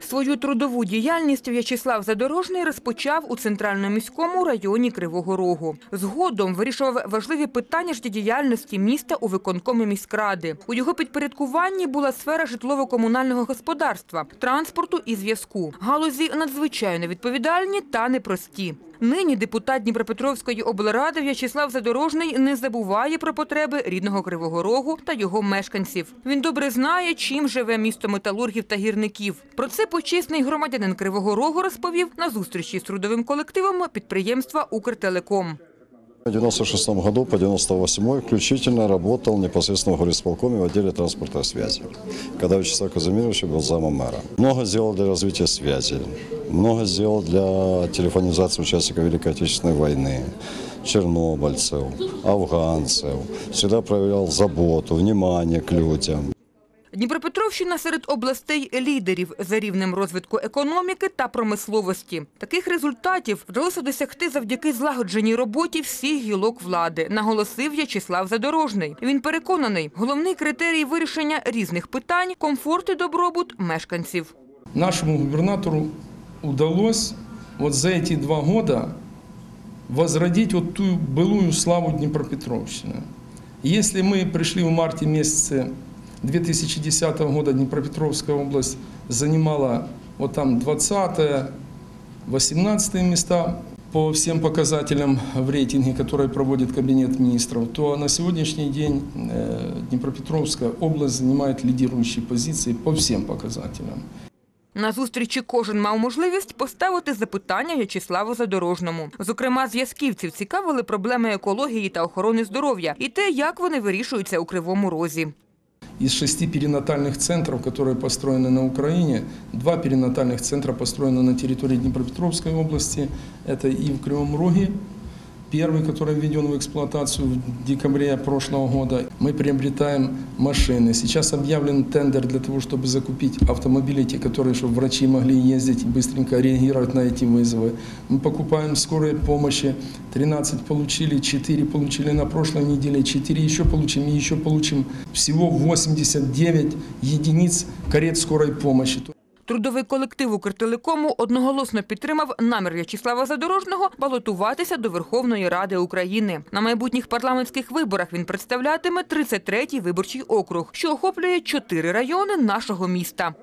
Свою трудову діяльність В'ячеслав Задорожний розпочав у центральному міському районі Кривого Рогу. Згодом вирішував важливі питання життєдіяльності міста у виконкомі міськради. У його підпорядкуванні була сфера житлово-комунального господарства, транспорту і зв'язку. Галузі надзвичайно відповідальні та непрості. Нині депутат Дніпропетровської облради В'ячеслав Задорожний не забуває про потреби рідного Кривого Рогу та його мешканців. Він добре знає, чим живе місто металургів та гірників. Про це почесний громадянин Кривого Рогу розповів на зустрічі з трудовим колективом підприємства «Укртелеком». В 96 году по 98 включительно работал непосредственно в горисполкоме в отделе транспорта и связи, когда Вячеслав Казимирович был замом мэра. Много сделал для развития связи, много сделал для телефонизации участников Великой Отечественной войны, чернобыльцев, афганцев. Всегда проявлял заботу, внимание к людям. Дніпропетровщина серед областей лідерів за рівнем розвитку економіки та промисловості. Таких результатів вдалося досягти завдяки злагодженій роботі всіх гілок влади, наголосив В'ячеслав Задорожний. Він переконаний, головний критерій вирішення різних питань комфорт і добробут мешканців. нашему губернатору удалось вот за эти два года возродить вот ту былую славу Днепропетровщины. Если мы пришли в марте месяце 2010 года Днепропетровская область занимала вот там 20 18 места по всем показателям в рейтинге, который проводит Кабинет министров, то на сегодняшний день э, Днепропетровская область занимает лидирующие позиции по всем показателям. На зустрічі кожен мав можливість поставити запитання В'ячеславу Задорожному. Зокрема, зв'язківців цікавили проблеми екології та охорони здоров'я і те, як вони вирішуються у Кривому Розі. Из шести перинатальных центров, которые построены на Украине, два перинатальных центра построены на территории Днепропетровской области. Это и в Кривом Роге, первый, который введен в эксплуатацию в декабре прошлого года. Мы приобретаем машины. Сейчас объявлен тендер для того, чтобы закупить автомобили, те, которые, чтобы врачи могли ездить и быстренько реагировать на эти вызовы. Мы покупаем скорые помощи. 13 получили, 4 получили на прошлой неделе, 4 еще получим и еще получим. Всего 89 единиц карет скорой помощи. Трудовий колектив «Укртелекому» одноголосно підтримав намір В'ячеслава Задорожного балотуватися до Верховної Ради України. На майбутніх парламентських виборах він представлятиме 33-й виборчий округ, що охоплює чотири райони нашого міста.